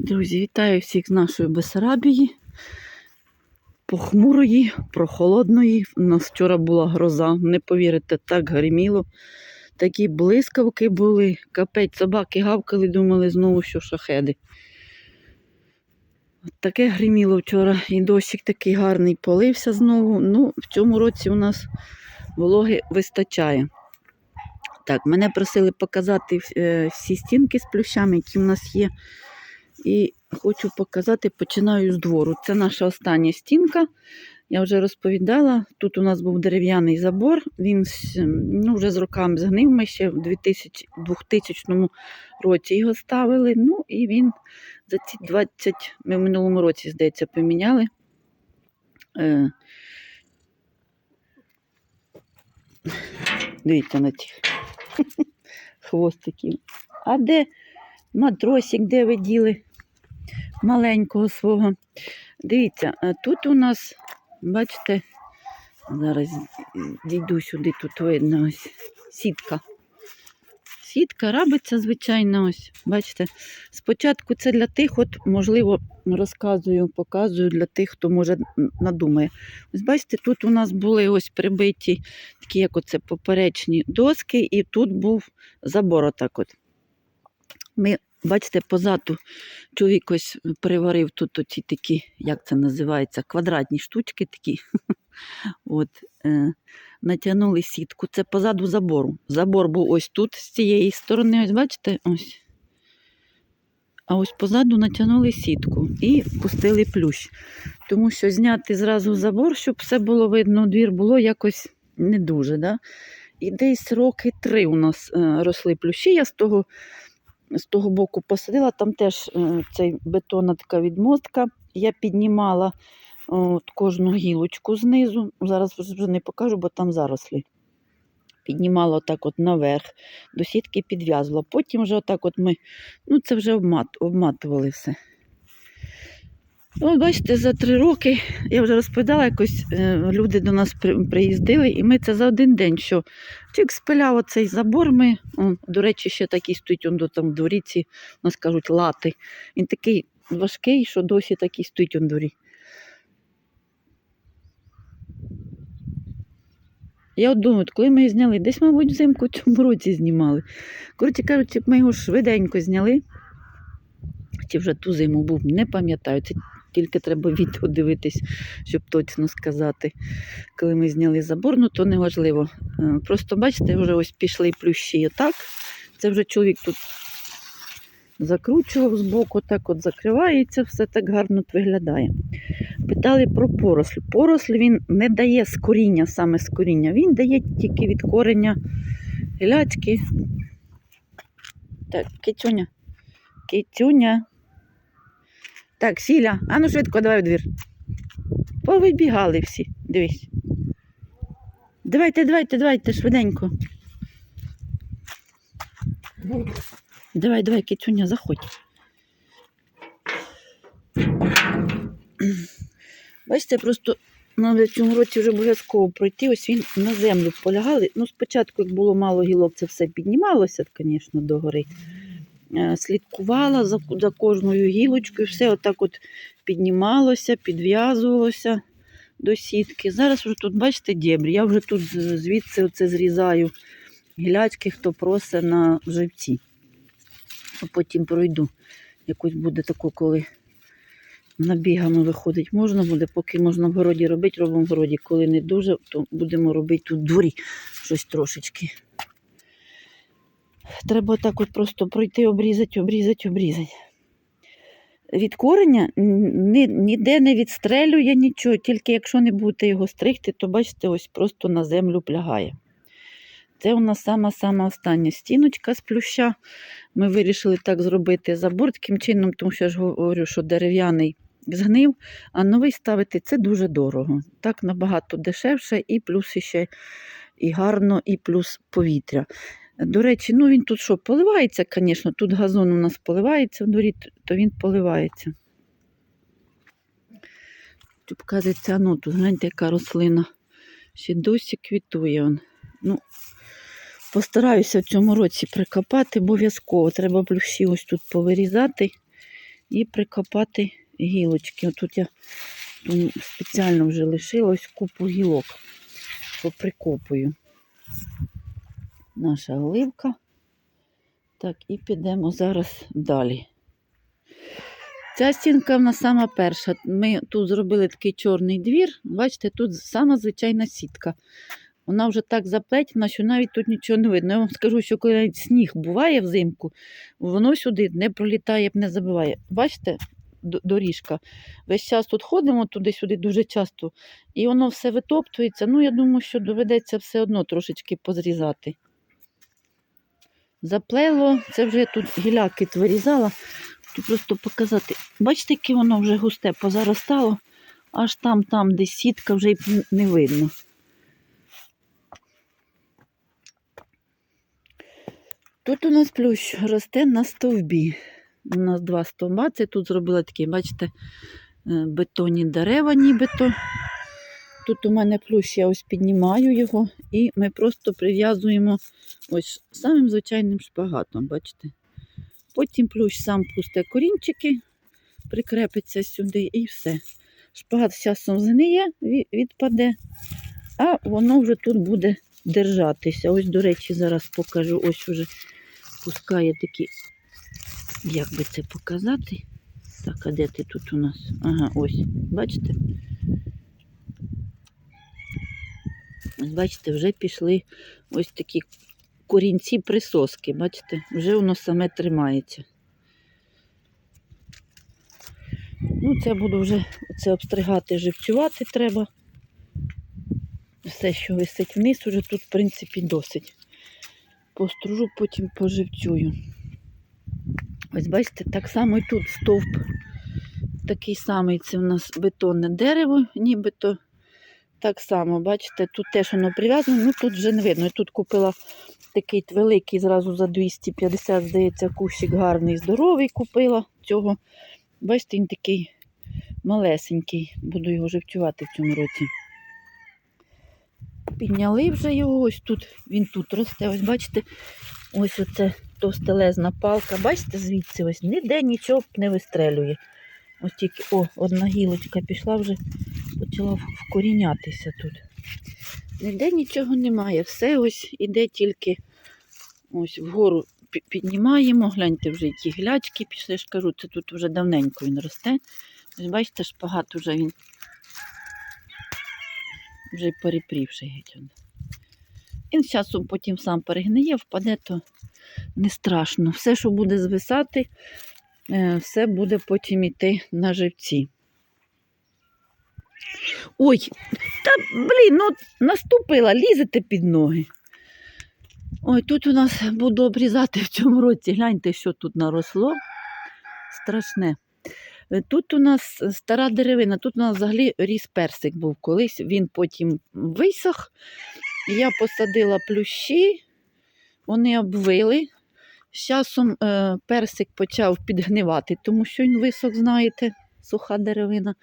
Друзі, вітаю всіх з нашої Бесарабії. Похмурої, прохолодної. У нас вчора була гроза, не повірите, так гриміло. Такі блискавки були, капець, собаки гавкали, думали знову, що шахеди. Таке гриміло вчора, і дощик такий гарний полився знову. Ну, в цьому році у нас вологи вистачає. Так, мене просили показати е, всі стінки з плющами, які в нас є. І хочу показати, починаю з двору. Це наша остання стінка. Я вже розповідала. Тут у нас був дерев'яний забор. Він ну, вже з роками згнив. Ми ще в 2000, 2000 році його ставили. Ну і він за ці 20, ми в минулому році, здається, поміняли. Е, Дивіться на тих хвостиків. А де матросик, де ви діли маленького свого? Дивіться, тут у нас, бачите, зараз дійду сюди, тут видно ось сітка. Сітка рабиться, звичайно, ось. Бачите, спочатку це для тих, от, можливо, розказую, показую для тих, хто може надумає. Ось бачите, тут у нас були ось прибиті такі, як оце поперечні доски, і тут був забор отак от. Ми, бачите, позаду чоловік ось приварив тут оці такі, як це називається, квадратні штучки такі. От, е, натягнули сітку. Це позаду забору. Забор був ось тут, з цієї сторони, ось бачите, ось. А ось позаду натягнули сітку і пустили плющ. Тому що зняти зразу забор, щоб все було видно, двір було якось не дуже. Да? І десь роки три у нас е, росли плющі. Я з того, з того боку посадила, там теж е, цей бетонна така відмостка. Я піднімала от, кожну гілочку знизу. Зараз вже не покажу, бо там зарослі. Піднімала отак от наверх, до сітки підв'язувала. Потім вже отак от ми, ну це вже обмат, обматували все. От бачите, за три роки я вже розповідала, якось е, люди до нас приїздили, і ми це за один день, що чик спиляв оцей забор. Ми, до речі, ще такий стоїть он до там в дворі, ці, у нас кажуть, лати. Він такий важкий, що досі такий стоїть он дворі. Я от думаю, коли ми його зняли, десь, мабуть, взимку в цьому році знімали. Коротше кажучи, ми його швиденько зняли. Чи вже ту зиму був, не пам'ятаю. Тільки треба відео дивитись, щоб точно сказати. Коли ми зняли забор, ну то не важливо. Е, Просто бачите, вже ось пішли плющі отак. Це вже чоловік тут закручував з боку, так от закривається, все так гарно виглядає. Питали про поросль. Поросль він не дає з коріння, саме з коріння. Він дає тільки від корення гілячки. Так, кицюня. Кицюня. Так, сіля, а ну швидко, давай в двір. Повибігали всі, дивись. Давайте, давайте, давайте, швиденько. Давай, давай, кицюня, заходь. Бачите, просто нам в цьому році вже обов'язково пройти. Ось він на землю полягали. Ну, спочатку, як було мало гілок, це все піднімалося, звісно, догори. Е, Слідкувала за, за кожною гілочкою, все отак от піднімалося, підв'язувалося до сітки. Зараз вже тут, бачите, дєбрі. Я вже тут звідси оце зрізаю гілячки, хто просить на живці. Потім пройду. Якось буде тако, коли набігами виходить. Можна буде, поки можна в городі робити, робимо в городі. Коли не дуже, то будемо робити тут дворі щось трошечки. Треба так от просто пройти, обрізати, обрізати, обрізати. Від кореня ні, ніде не відстрелює нічого, тільки якщо не будете його стригти, то бачите, ось просто на землю плягає. Це у нас сама-сама остання стіночка з плюща. Ми вирішили так зробити забор таким чином, тому що я ж говорю, що дерев'яний згнив, а новий ставити це дуже дорого. Так набагато дешевше, і плюс ще і гарно, і плюс повітря. До речі, ну він тут що, поливається, звісно, тут газон у нас поливається в дворі, то він поливається. Тут показується, ну тут гляньте, яка рослина. Ще досі квітує. Он. Ну, постараюся в цьому році прикопати обов'язково. Треба плющі ось тут повирізати і прикопати гілочки. Отут я спеціально вже лишила купу гілок, поприкопую. Наша оливка. Так, і підемо зараз далі. Ця стінка в нас сама перша. Ми тут зробили такий чорний двір. Бачите, тут сама звичайна сітка. Вона вже так заплетена, що навіть тут нічого не видно. Я вам скажу, що коли навіть сніг буває взимку, воно сюди не пролітає, не забиває. Бачите, доріжка. Весь час тут ходимо туди-сюди дуже часто, і воно все витоптується. Ну, я думаю, що доведеться все одно трошечки позрізати. Заплело, це вже тут гіляки вирізала. Тут просто показати. Бачите, яке воно вже густе позаростало, аж там, там, де сітка, вже не видно. Тут у нас плющ росте на стовбі. У нас два стовба. Це тут зробила такі, бачите, е, бетонні дерева нібито. Тут у мене плющ, я ось піднімаю його, і ми просто прив'язуємо ось самим звичайним шпагатом, бачите. Потім плющ сам пусте корінчики, прикрепиться сюди і все. Шпагат з часом згниє, відпаде, а воно вже тут буде держатися. Ось, до речі, зараз покажу. Ось уже пускає такі, як би це показати. Так, а де ти тут у нас? Ага, ось, бачите? Ось бачите, вже пішли ось такі корінці присоски, бачите, вже воно саме тримається. Ну, це буду вже це обстригати, живцювати треба. Все, що висить вниз, уже тут, в принципі, досить. Постружу, потім поживцюю. Ось бачите, так само і тут стовп такий самий, це у нас бетонне дерево, нібито. Так само, бачите, тут теж воно прив'язано, ну тут вже не видно. Я тут купила такий великий, зразу за 250, здається, кущик гарний, здоровий купила цього. Бачите, він такий малесенький. Буду його живцювати в цьому році. Підняли вже його, ось тут, він тут росте. Ось бачите, ось оце товстелезна палка. Бачите, звідси ось ніде нічого не вистрелює. Ось тільки, о, одна гілочка пішла вже, почала вкорінятися тут. Ніде нічого немає. Все ось іде тільки ось вгору піднімаємо. Гляньте, вже які глячки пішли. Я ж кажу, це тут вже давненько він росте. Ось бачите, шпагат уже він вже перепрівший геть. Він з часом потім сам перегниє, впаде, то не страшно. Все, що буде звисати, все буде потім йти на живці. Ой, та блін, ну наступила, лізете під ноги. Ой, тут у нас буду обрізати в цьому році. Гляньте, що тут наросло. Страшне. Е, Тут у нас стара деревина, тут у нас взагалі ріс персик був колись, він потім висох. Я посадила плющі, вони обвили. З часом е, персик почав підгнивати, тому що він висок, знаєте, суха деревина.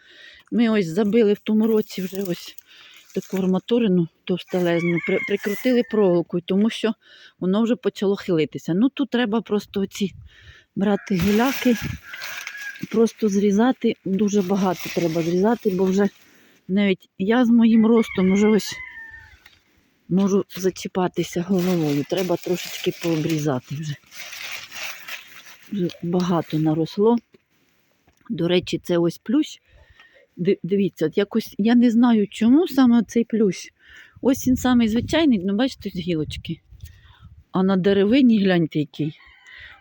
Ми ось забили в тому році вже ось таку арматурину товстелезну, при, прикрутили проволокою, тому що воно вже почало хилитися. Ну тут треба просто оці брати гіляки, просто зрізати. Дуже багато треба зрізати, бо вже навіть я з моїм ростом вже ось можу зачіпатися головою. Треба трошечки пообрізати вже. Вже багато наросло. До речі, це ось плющ. Дивіться, якось я не знаю, чому саме цей плющ. Ось він самий звичайний, ну бачите, з гілочки. А на деревині гляньте який.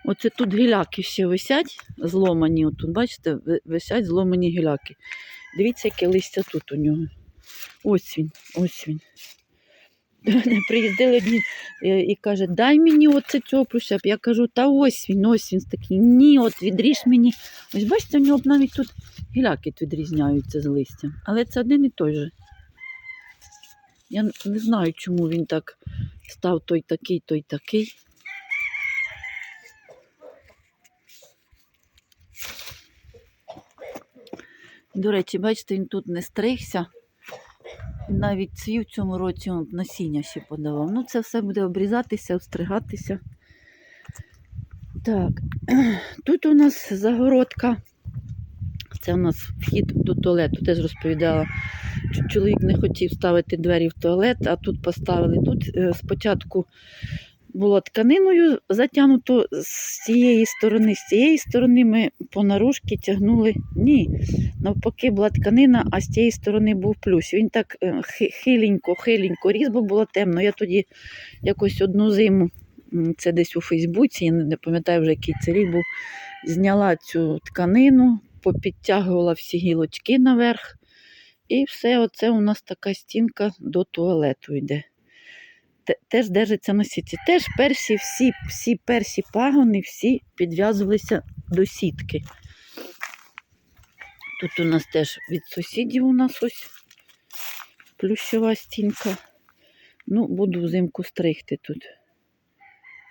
Оце тут гіляки ще висять, зломані. Отут, бачите, висять зломані гіляки. Дивіться, яке листя тут у нього. Ось він, ось він. Приїздили одні е, і каже, дай мені оце плюща. Я кажу, та ось він, ось він такий. Ні, от відріж мені. Ось бачите, у нього навіть тут гіляки відрізняються з листям. Але це один і той же. Я не знаю, чому він так став той такий, той такий. До речі, бачите, він тут не стригся. Навіть цвів цьому році он насіння ще подавав. Ну, це все буде обрізатися, остригатися. Так, тут у нас загородка Це у нас вхід до туалету, теж розповідала. Чоловік не хотів ставити двері в туалет, а тут поставили. Тут е, спочатку було тканиною затягнуто з цієї сторони. З цієї сторони ми по наружки тягнули. Ні, навпаки, була тканина, а з цієї сторони був плюс. Він так е, хиленько, хиленько різ, бо було темно. Я тоді якось одну зиму, це десь у Фейсбуці, я не пам'ятаю вже, який це рік був, зняла цю тканину, попідтягувала всі гілочки наверх. І все, оце у нас така стінка до туалету йде. Те- Теж держиться на сітці. Теж перші всі, всі перші пагони всі підв'язувалися до сітки. Тут у нас теж від сусідів у нас ось плющова стінка. Ну, буду взимку стригти тут.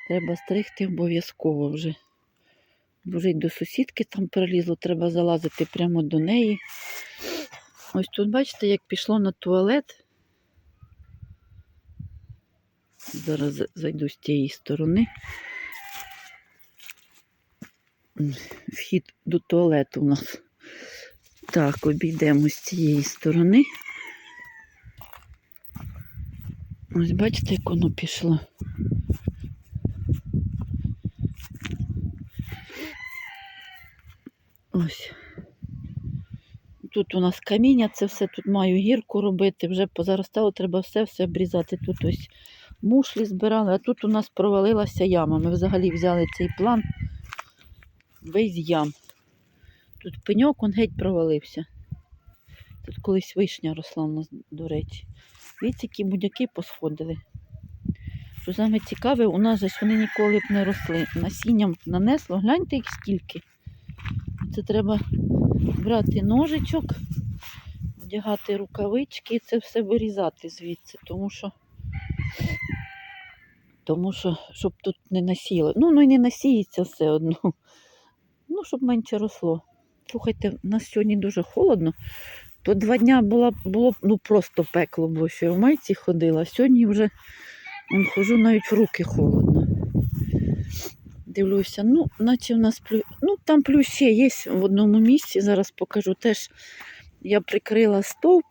Треба стригти обов'язково вже. Вже й до сусідки там прилізло, треба залазити прямо до неї. Ось тут, бачите, як пішло на туалет. Зараз зайду з тієї сторони. Вхід до туалету у нас. Так, обійдемо з цієї сторони. Ось бачите, як воно пішло. Ось. Тут у нас каміння, це все тут маю гірку робити, вже позаростало, треба все-все обрізати. Тут ось мушлі збирали, а тут у нас провалилася яма. Ми взагалі взяли цей план весь ям. Тут пеньок, он геть провалився. Тут колись вишня росла у нас, до речі. Дивіться, які будяки посходили. Що саме цікаве, у нас ж вони ніколи б не росли. Насінням нанесло, гляньте їх скільки. Це треба брати ножичок, вдягати рукавички і це все вирізати звідси, тому що, тому що щоб тут не насіло. Ну, ну і не насіється все одно. Ну, щоб менше росло. Слухайте, у нас сьогодні дуже холодно. То два дня було, було ну, просто пекло, бо я в майці ходила. Сьогодні вже он, хожу навіть в руки холодно. Дивлюся, ну, наче в нас плюс. Ну, там плюс ще є в одному місці. Зараз покажу. Теж я прикрила стовп.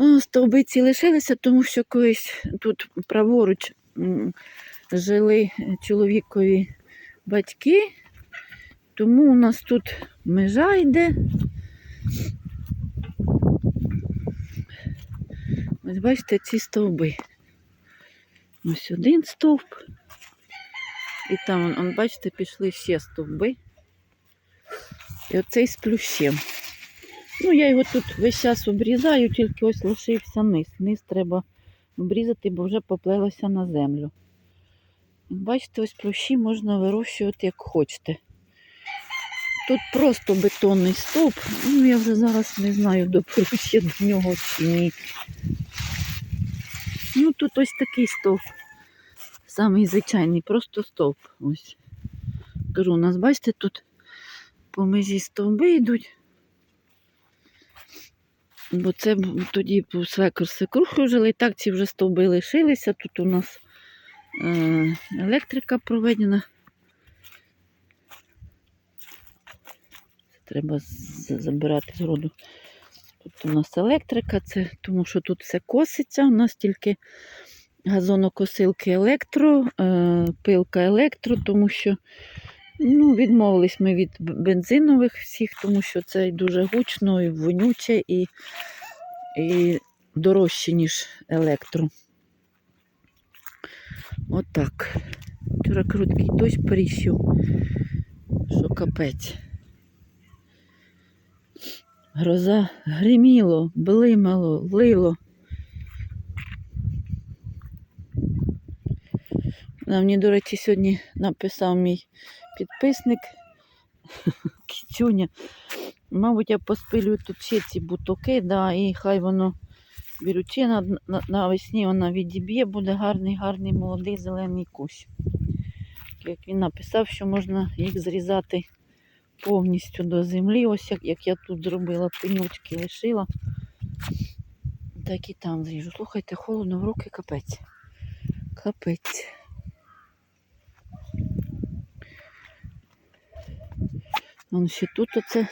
О, Стовбиці лишилися, тому що колись тут праворуч жили чоловікові батьки. Тому у нас тут межа йде. Ось бачите ці стовби. Ось один стовп. І там, бачите, пішли ще стовби. І оцей з плющем. Ну, я його тут весь час обрізаю, тільки ось лишився низ. Низ треба обрізати, бо вже поплелося на землю. Бачите, ось плющі можна вирощувати як хочете. Тут просто бетонний стовп. Ну, я вже зараз не знаю, доберусь я до нього чи ні. Ну, тут ось такий стовп. Самий звичайний, просто стовп. Ось. Кажу, у нас, бачите, тут по межі стовби йдуть. Бо це тоді свекор свекрухою жили, і так ці вже стовби лишилися. Тут у нас е, електрика проведена. Треба забирати з роду. Тут у нас електрика, це тому що тут все коситься. У нас тільки газонокосилки електро, е, пилка електро, тому що ну, відмовились ми від бензинових всіх, тому що це дуже гучно, і вонюче, і, і дорожче, ніж електро. Отак. Вчора короткий дощ поріщив, що капець. Гроза гриміло, блимало, лило. На мені, до речі, сьогодні написав мій підписник Кітюня. Мабуть, я поспилюю тут ще ці бутоки, да, і хай воно беручи на, на, навесні вона відіб'є, буде гарний, гарний молодий зелений кущ. Як він написав, що можна їх зрізати повністю до землі, ось як, як я тут зробила, пенючки лишила. Так і там зріжу. Слухайте, холодно в руки капець. Капець. Вон ще тут оце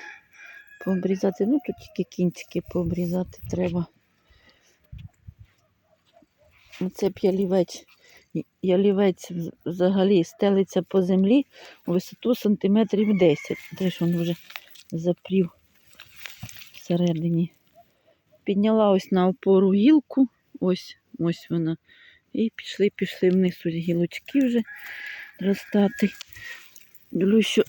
пообрізати. Ну, тут тільки кінчики пообрізати треба. Оце б ялівець. Взагалі стелиться по землі у висоту сантиметрів 10. Теж він вже запрів всередині. Підняла ось на опору гілку. Ось, ось вона. І пішли, пішли вниз ось гілочки вже ростати. Дивлюсь, що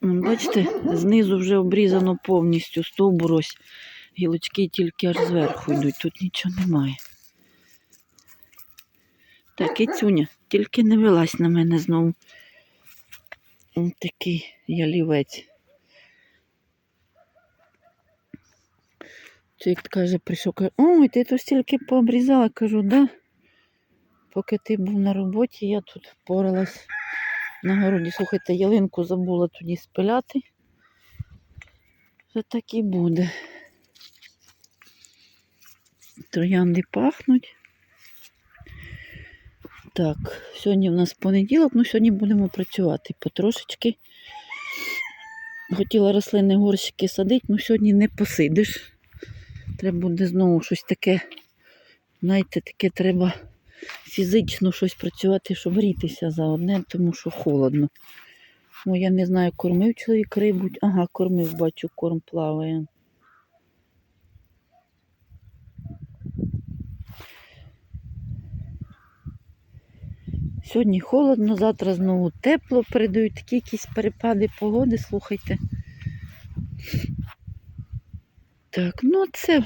Бачите, знизу вже обрізано повністю стовбур ось. Гілочки тільки аж зверху йдуть, тут нічого немає. Так, і цюня, тільки не вилазь на мене знову. Ось такий ялівець. Чоловік каже, прийшов, каже, ой, ти тут стільки пообрізала. Кажу, да. Поки ти був на роботі, я тут впоралась на городі. Слухайте, ялинку забула тоді спиляти. Вже так і буде. Троянди пахнуть. Так, сьогодні в нас понеділок, ну сьогодні будемо працювати потрошечки. Хотіла рослини горщики садити, ну сьогодні не посидиш. Треба буде знову щось таке, знаєте, таке треба фізично щось працювати, щоб грітися за одне, тому що холодно. О, я не знаю, кормив чоловік рибу. Ага, кормив, бачу, корм плаває. Сьогодні холодно, завтра знову тепло, передають такі якісь перепади погоди, слухайте. Так, ну це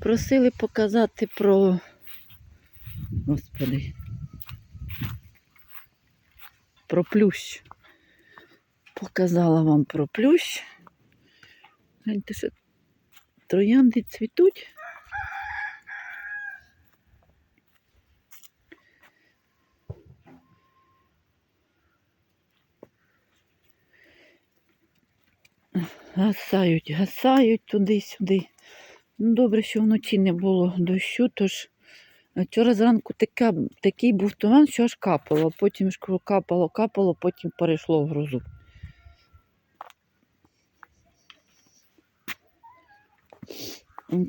просили показати про. Господи. Про плющ. Показала вам про плющ. Гляньте, що троянди цвітуть. Гасають, гасають туди-сюди. Ну, добре, що вночі не було дощу, тож вчора зранку така, такий був туман, що аж капало. Потім ж капало, капало, потім перейшло в грозу.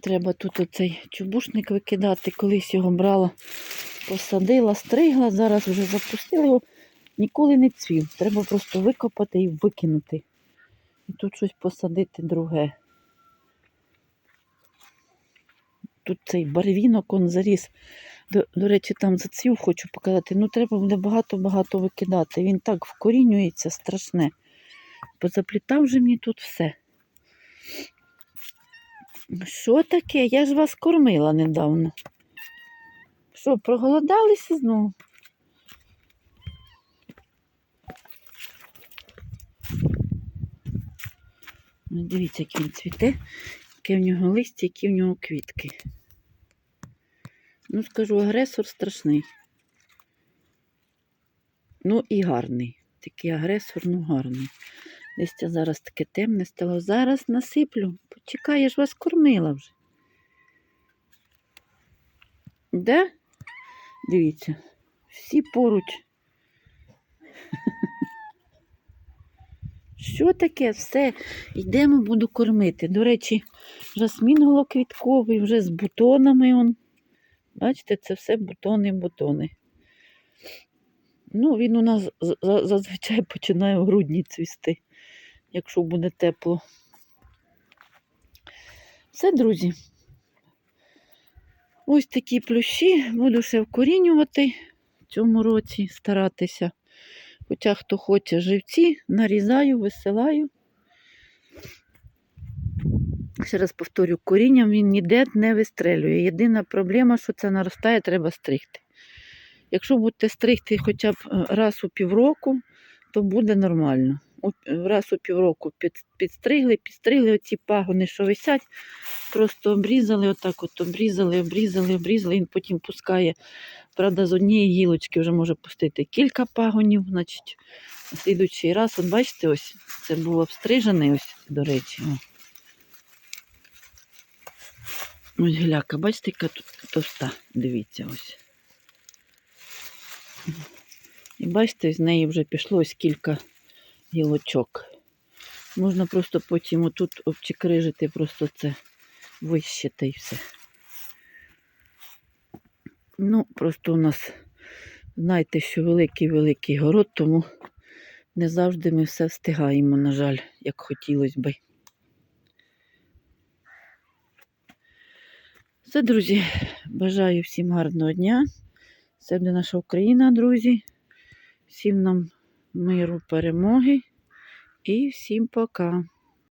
Треба тут оцей чубушник викидати. Колись його брала, посадила, стригла, зараз вже запустила його. Ніколи не цвів. Треба просто викопати і викинути. І тут щось посадити друге. Тут цей барвінок он заріс. До, до речі, там зацвів, хочу показати. Ну, треба буде багато-багато викидати. Він так вкорінюється, страшне. Позаплітав же мені тут все. Що таке? Я ж вас кормила недавно. Що, проголодалися знову? Ну, Дивіться, як він цвіте, яке в нього листя, які в нього квітки. Ну, скажу, агресор страшний. Ну і гарний. Такий агресор, ну гарний. Листя зараз таке темне стало. Зараз насиплю. Почекай, я ж вас кормила вже. Де? Дивіться, всі поруч. Що таке? Все, йдемо, буду кормити. До речі, жасмін голоквітковий, вже з бутонами. Он. Бачите, це все бутони, бутони. Ну, він у нас зазвичай починає в грудні цвісти, якщо буде тепло. Все, друзі. Ось такі плющі. Буду ще вкорінювати в цьому році, старатися. Хоча хто хоче живці, нарізаю, висилаю. Ще раз повторю, корінням він ніде не вистрелює. Єдина проблема, що це наростає, треба стригти. Якщо будете стригти хоча б е, раз у півроку, то буде нормально. Раз у півроку під, підстригли, підстригли оці пагони, що висять, просто обрізали, отак от обрізали, обрізали, обрізали, він потім пускає. Правда, з однієї гілочки вже може пустити кілька пагонів, значить, на слідуючий раз, от бачите, ось це був обстрижений, ось, до речі. О. Ось гіляка, бачите, яка тут товста. Дивіться ось. І бачите, з неї вже пішло ось кілька гілочок. Можна просто потім отут обчикрижити, просто це вище та й все. Ну, просто у нас, знаєте, що великий-великий город, тому не завжди ми все встигаємо, на жаль, як хотілося би. Все, друзі, бажаю всім гарного дня. Це буде наша Україна, друзі. Всім нам миру, перемоги і всім пока.